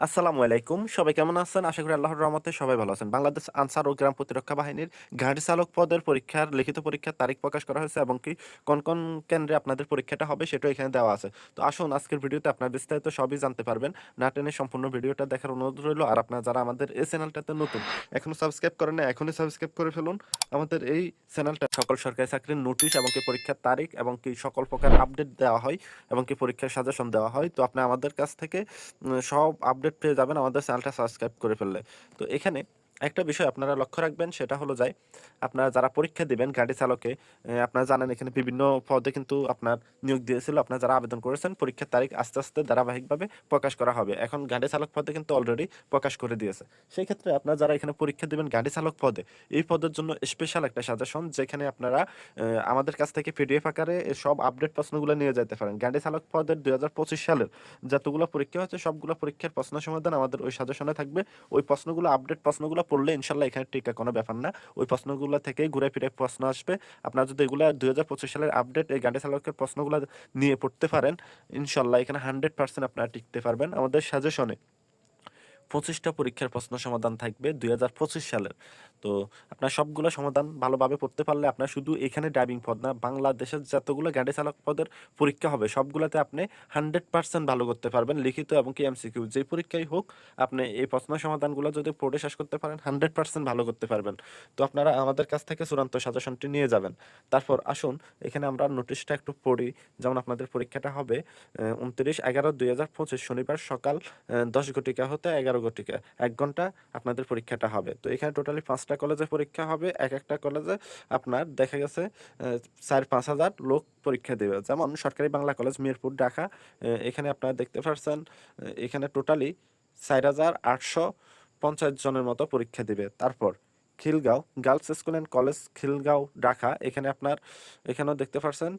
আসসালামু আলাইকুম। সবাই কেমন আছেন? আশা করি আল্লাহর রহমতে সবাই ভালো আছেন। বাংলাদেশ আনসার ও গ্রাম প্রতিরক্ষা বাহিনীর গাড়ি চালক পদের পরীক্ষার, লিখিত পরীক্ষার তারিখ প্রকাশ করা হয়েছে এবং কি কোন কোন কেন্দ্রে আপনাদের পরীক্ষাটা হবে সেটাও এখানে দেওয়া আছে। তো আসুন, আজকের ভিডিওতে আপনার বিস্তারিত সবই জানতে পারবেন। না টেনে সম্পূর্ণ ভিডিওটা দেখার অনুরোধ রইল। আর আপনারা যারা আমাদের এই চ্যানেলটাতে নতুন এখনও সাবস্ক্রাইব করেন না এখনই সাবস্ক্রাইব করে ফেলুন। আমাদের এই চ্যানেলটা সকল সরকারি চাকরির নোটিশ এবং কি পরীক্ষার তারিখ এবং কি সকল প্রকার আপডেট দেওয়া হয় এবং কি পরীক্ষার সাজেশন দেওয়া হয়। তো আপনি আমাদের কাছ থেকে সব আপডেট পেয়ে যাবেন আমাদের চ্যানেলটা সাবস্ক্রাইব করে ফেললে। তো এখানে একটা বিষয় আপনারা লক্ষ্য রাখবেন, সেটা হলো যায়, আপনারা যারা পরীক্ষা দিবেন গাড়ি চালকে আপনারা জানেন এখানে বিভিন্ন পদে কিন্তু আপনার নিয়োগ দিয়েছিল, আপনারা যারা আবেদন করেছেন, পরীক্ষার তারিখ আস্তে আস্তে ধারাবাহিকভাবে প্রকাশ করা হবে। এখন গাড়ি চালক পদে কিন্তু অলরেডি প্রকাশ করে দিয়েছে। সেই ক্ষেত্রে আপনারা যারা এখানে পরীক্ষা দিবেন গাড়ি চালক পদে, এই পদের জন্য স্পেশাল একটা সাজেশন যেখানে আপনারা আমাদের কাছ থেকে পিডিএফ আকারে সব আপডেট প্রশ্নগুলো নিয়ে যেতে পারেন। গাড়ি চালক পদের দু হাজার পঁচিশ সালের যতগুলো পরীক্ষা হচ্ছে সবগুলো পরীক্ষার প্রশ্ন সমাধান আমাদের ওই সাজেশনে থাকবে। ওই প্রশ্নগুলো আপডেট প্রশ্নগুলো পড়লে ইনশাল্লাহ এখানে টিকা কোনো ব্যাপার না। ওই প্রশ্নগুলো থেকে ঘুরে ফিরে প্রশ্ন আসবে। আপনারা যদি এগুলো দুই হাজার পঁচিশ সালের আপডেট এই গাড়ি চালকের প্রশ্নগুলো নিয়ে পড়তে পারেন, ইনশাল্লাহ এখানে হান্ড্রেড পার্সেন্ট আপনারা টিকতে পারবেন। আমাদের সাজেশনে পঁচিশটা পরীক্ষার প্রশ্ন সমাধান থাকবে দুই হাজার পঁচিশ সালের। তো আপনার সবগুলো সমাধান ভালোভাবে পড়তে পারলে আপনার শুধু এখানে ড্রাইভিং পদ না, বাংলাদেশের যতগুলো গাড়ি চালক পদের পরীক্ষা হবে, সবগুলোতে আপনি হান্ড্রেড পার্সেন্ট ভালো করতে পারবেন লিখিত এবং কি এমসিকিউ যে পরীক্ষাই হোক, আপনি এই প্রশ্ন সমাধানগুলো যদি পড়ে শেষ করতে পারেন হান্ড্রেড পার্সেন্ট ভালো করতে পারবেন। তো আপনারা আমাদের কাছ থেকে চূড়ান্ত সাজেশনটি নিয়ে যাবেন। তারপর আসুন, এখানে আমরা নোটিশটা একটু পড়ি, যেমন আপনাদের পরীক্ষাটা হবে উনত্রিশ এগারো দুই হাজার পঁচিশ শনিবার সকাল দশ ঘটিকা হতে এগারো ঘটিকা, এক ঘণ্টা আপনাদের পরীক্ষাটা হবে। তো এখানে টোটালি পাঁচটা কলেজে পরীক্ষা হবে, এক একটা কলেজে আপনার দেখা গেছে চার পাঁচ হাজার লোক পরীক্ষা দেবে। যেমন সরকারি বাংলা কলেজ, মিরপুর, ঢাকা এখানে আপনারা দেখতে পাচ্ছেন এখানে টোটালি চার হাজার আটশো পঞ্চাশ জনের মতো পরীক্ষা দিবে। তারপর Khilgaon, girls school and college, Khilgaon, Dhaka, এখানে আপনার, এখানেও দেখতে পাচ্ছেন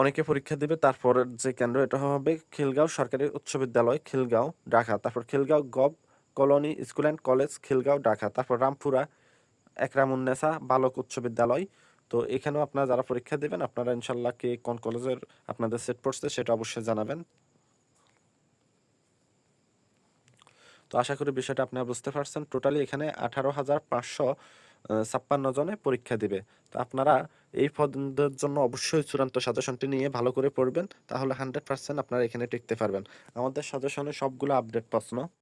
অনেকে পরীক্ষা দিবে তারপর যে কেন্দ্র, এটা হবে খিলগাঁও সরকারি উচ্চ বিদ্যালয়, খিলগাঁও, ঢাকা। তারপর Khilgaon gov colony, school and college, Khilgaon, Dhaka, তারপর রামপুরা একরামুন্নেসা বালক উচ্চ বিদ্যালয়। তো এখানেও আপনারা যারা পরীক্ষা দেবেন, আপনারা ইনশাল্লাহ কে কোন কলেজের আপনাদের সেট পড়ছে সেটা অবশ্যই জানাবেন। তো আশা করি বিষয়টা আপনারা বুঝতে পারছেন। টোটালি এখানে আঠারো হাজার পাঁচশো ছাপ্পান্ন জনে পরীক্ষা দিবে। তো আপনারা এই পদের জন্য অবশ্যই চূড়ান্ত সাজেশনটি নিয়ে ভালো করে পড়বেন, তাহলে হান্ড্রেড পার্সেন্ট আপনারা এখানে টিকতে পারবেন। আমাদের সাজেশনে সবগুলো আপডেট প্রশ্ন।